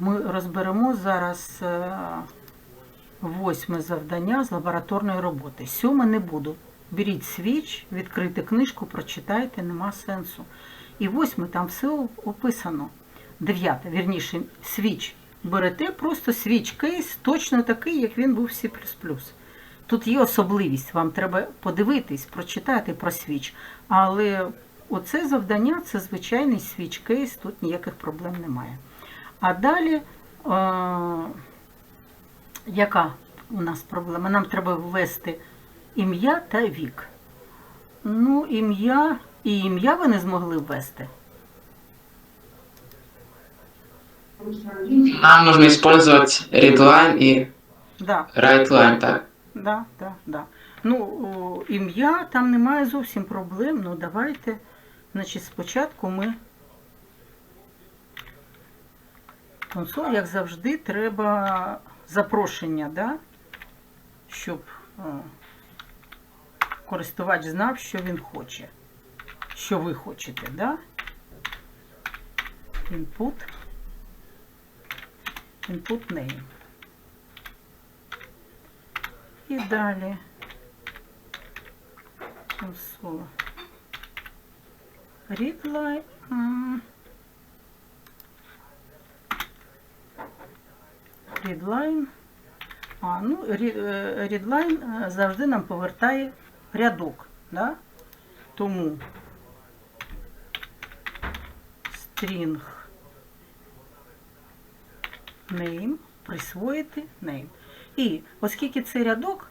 Ми розберемо зараз е, восьме завдання з лабораторної роботи. Сьоме не буду. Беріть свіч, відкрийте книжку, прочитайте, нема сенсу. І восьме там все описано. Дев'яте, вірніше, свіч. Берете просто свіч кейс, точно такий, як він був в C++. Тут є особливість, вам треба подивитись, прочитати про свіч. Але оце завдання це звичайний свіч кейс, тут ніяких проблем немає. А далі, е, яка у нас проблема? Нам треба ввести ім'я та вік. Ну, ім'я і ім'я ви не змогли ввести. Нам нужно использовать readline и Да, writeline, так? да, да, да. Ну, ім'я там немає зовсім проблем. Ну, давайте. Значить, спочатку ми. Консоль, як завжди, треба запрошення, да? щоб о, користувач знав, що він хоче. Що ви хочете, да? Input. Input name. І далі. Консола. Readline. Readline. А, ну, е, readline е, завжди нам повертає рядок, да? Тому string name, присвоїти name. І оскільки це рядок,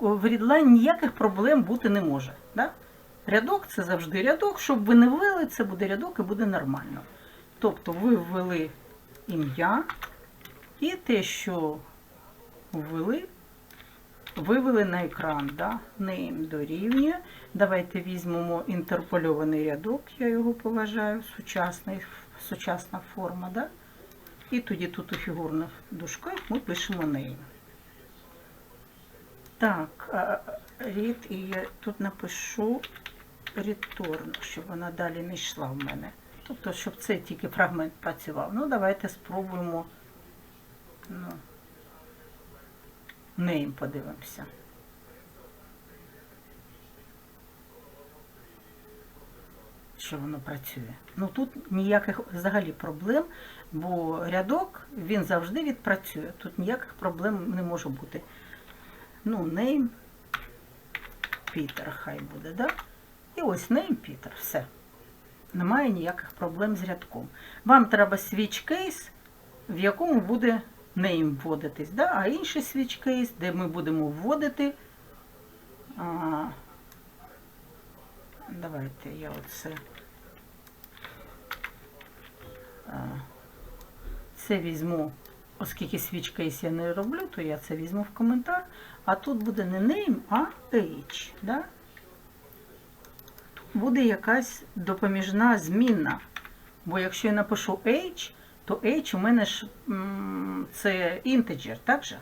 в readline ніяких проблем бути не може. Да? Рядок це завжди рядок. Щоб ви не ввели, це буде рядок і буде нормально. Тобто ви ввели ім'я і те, що ввели, вивели на екран. Да? Name дорівнює. Давайте візьмемо інтерпольований рядок, я його поважаю, сучасний, сучасна форма. Да? І тоді тут у фігурних дужках ми пишемо name. Так, read, і я тут напишу return, щоб вона далі не йшла в мене. Тобто, щоб це тільки фрагмент працював. Ну, давайте спробуємо. Ну, name подивимося. Що воно працює. Ну тут ніяких взагалі проблем, бо рядок він завжди відпрацює. Тут ніяких проблем не може бути. Ну, name Peter хай буде, да? І ось name Peter, все. Немає ніяких проблем з рядком. Вам треба switch case, в якому буде name вводитись, да? а switch case, де ми будемо вводити. А, давайте я оце. А, це візьму, оскільки case я не роблю, то я це візьму в коментар. А тут буде не name, а age. Да? Тут буде якась допоміжна змінна. Бо якщо я напишу age, то age у мене ж це integer, так же?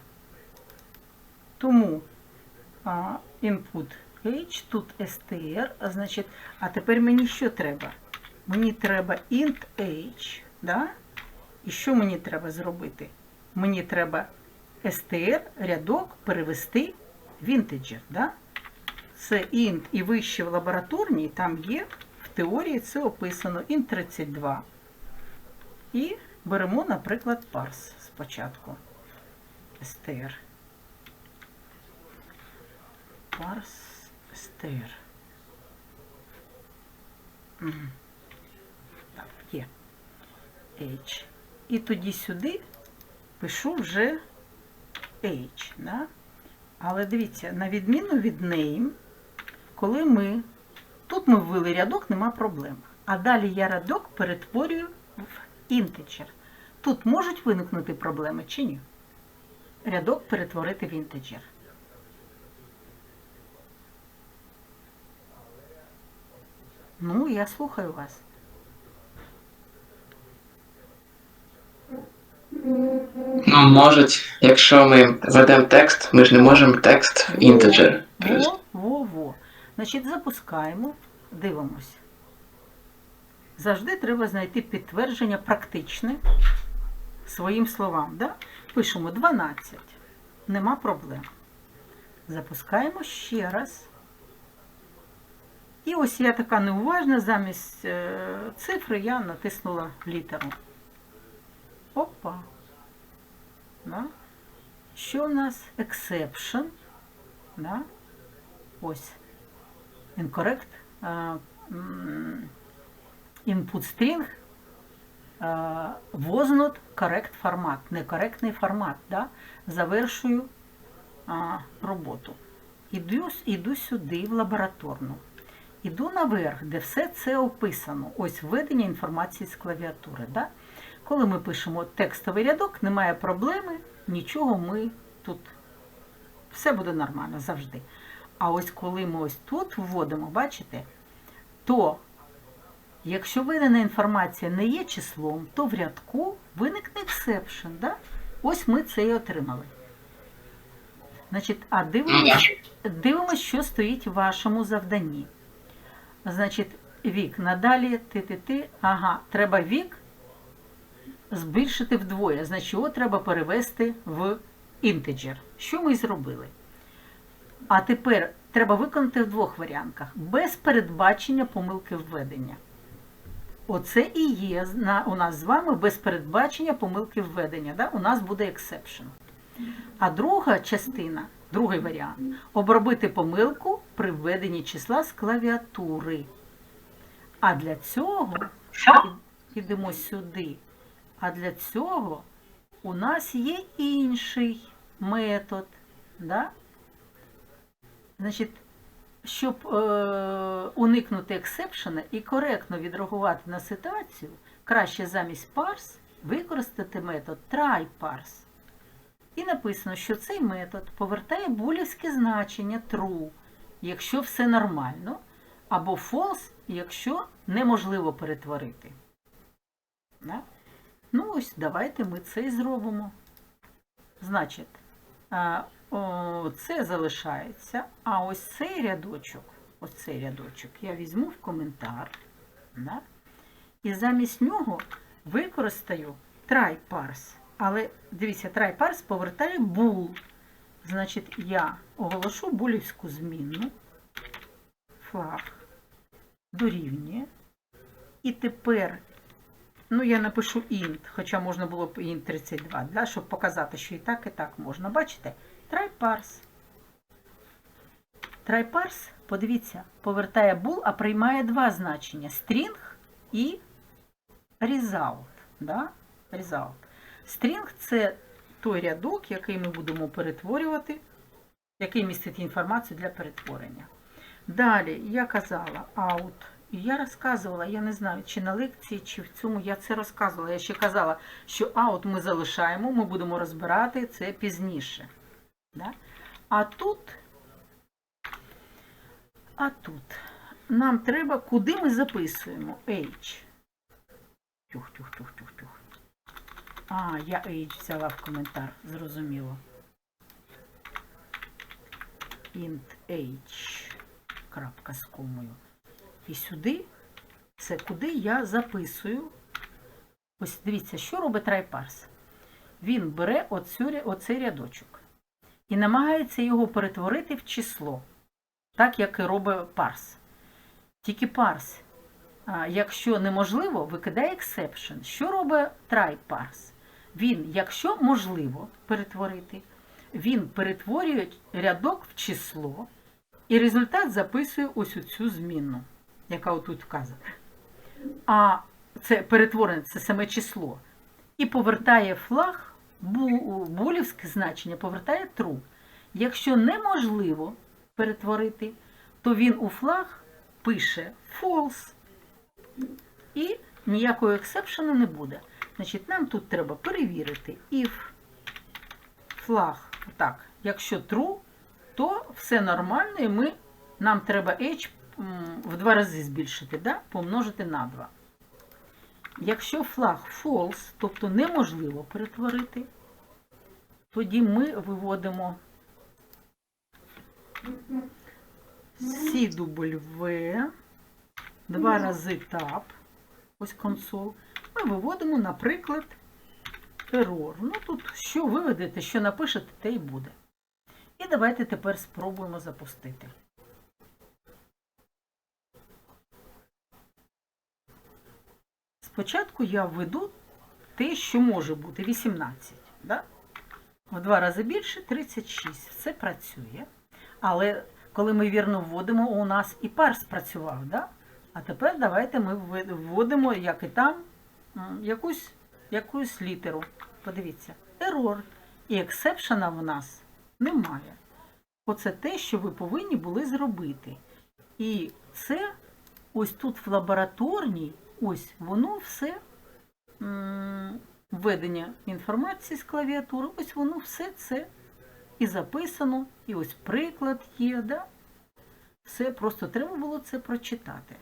Тому input age, тут str, а значить, а тепер мені що треба? Мені треба int age, да? І що мені треба зробити? Мені треба str рядок перевести в integer. Да? Це int і вище в лабораторній, там є, в теорії це описано int 32. І беремо, наприклад, parse спочатку. Parse str. Мгм. Так, є. H. І тоді сюди пишу вже H. Да? Але дивіться, на відміну від name, коли ми. Тут ми ввели рядок, нема проблем. А далі я рядок перетворюю в інтеджер. Тут можуть виникнути проблеми чи ні? Рядок перетворити в інтеджер. Ну, я слухаю вас. Ну, можуть, якщо ми ведемо текст, ми ж не можемо текст в integer. Во, во, во. Значить, запускаємо, дивимось. Завжди треба знайти підтвердження практичне своїм словам. Да? Пишемо 12. Нема проблем. Запускаємо ще раз. І ось я така неуважна, замість е, цифри я натиснула літеру. Опа. Да? Що в нас? Exception. Да? Ось. Incorrect. е, Input string е, not correct формат. Некоректний формат. Да? Завершую а, роботу. Іду, іду сюди, в лабораторну. Іду наверх, де все це описано. Ось введення інформації з клавіатури. Да? Коли ми пишемо текстовий рядок, немає проблеми, нічого ми тут. Все буде нормально завжди. А ось коли ми ось тут вводимо, бачите, то якщо видана інформація не є числом, то в рядку виникне exception. Да? Ось ми це і отримали. Значить, а дивимося, дивимося, що стоїть в вашому завданні. Значить, вік. Надалі ти-ти-ти. Ага, треба вік збільшити вдвоє. Значить, його треба перевести в інтеджер. Що ми й зробили? А тепер треба виконати в двох варіантах. Без передбачення помилки введення. Оце і є на- у нас з вами без передбачення помилки введення. Да? У нас буде exception. А друга частина, другий варіант обробити помилку при введенні числа з клавіатури. А для цього ідемо сюди. А для цього у нас є інший метод. Да? Значить, щоб е, уникнути ексепшена і коректно відреагувати на ситуацію, краще замість parse використати метод try-parse. І написано, що цей метод повертає булівське значення true, якщо все нормально, або false, якщо неможливо перетворити. Да? Ну ось давайте ми це і зробимо. Значить, о, це залишається, а ось цей рядочок, ось цей рядочок я візьму в коментар. Да? І замість нього використаю try parse. Але дивіться, try parse повертає bool. Значить, я оголошу булівську змінну, флаг дорівнює. І тепер, ну я напишу int, хоча можна було б int 32, да, щоб показати, що і так, і так можна. Бачите? Try parse, подивіться, повертає bool, а приймає два значення: string і result. Да? String – це той рядок, який ми будемо перетворювати, який містить інформацію для перетворення. Далі я казала out. Я розказувала, я не знаю, чи на лекції, чи в цьому я це розказувала. Я ще казала, що out ми залишаємо, ми будемо розбирати це пізніше. Да? А тут, а тут нам треба, куди ми записуємо H. Тюх, тюх, тюх, тюх, тюх. А, я H взяла в коментар, зрозуміло. int H. Крапка з комою. І сюди, це куди я записую. Ось дивіться, що робить TryParse. Він бере оцю, оцей рядочок і намагається його перетворити в число, так як і робить парс. Тільки парс, якщо неможливо, викидає exception. Що робить TryParse? Він, якщо можливо перетворити, він перетворює рядок в число, і результат записує ось у цю змінну, яка отут вказана. А це перетворене, це саме число. І повертає флаг, бу- значення повертає true. Якщо неможливо перетворити, то він у флаг пише false. І ніякого ексепшену не буде. Значить, нам тут треба перевірити if флаг, так, якщо true, то все нормально, і ми, нам треба h в два рази збільшити, да? помножити на 2. Якщо флаг false, тобто неможливо перетворити, тоді ми виводимо CW, два рази tab, ось консоль. Ми виводимо, наприклад, error. Ну тут що виведете, що напишете, те й буде. І давайте тепер спробуємо запустити. Спочатку я введу те, що може бути 18. Да? В два рази більше 36. Все працює. Але коли ми вірно вводимо, у нас і парс спрацював. Да? А тепер давайте ми вводимо, як і там, якусь, якусь літеру. Подивіться, error. І ексепшена в нас немає. Оце те, що ви повинні були зробити. І це ось тут в лабораторній, ось воно все введення інформації з клавіатури, ось воно все це і записано, і ось приклад є, да? Все просто треба було це прочитати.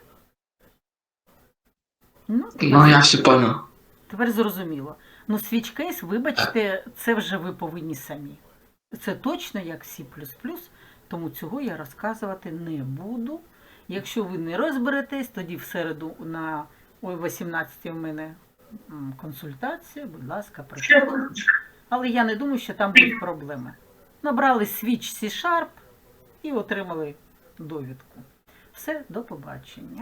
Ну, Ну, я все понял. Тепер зрозуміло. Ну, свічкейс, вибачте, це вже ви повинні самі. Це точно як C++, тому цього я розказувати не буду. Якщо ви не розберетесь, тоді в середу на ой, 18 в мене консультація, будь ласка, приходьте. Але я не думаю, що там будуть проблеми. Набрали свіч C-Sharp і отримали довідку. Все, до побачення.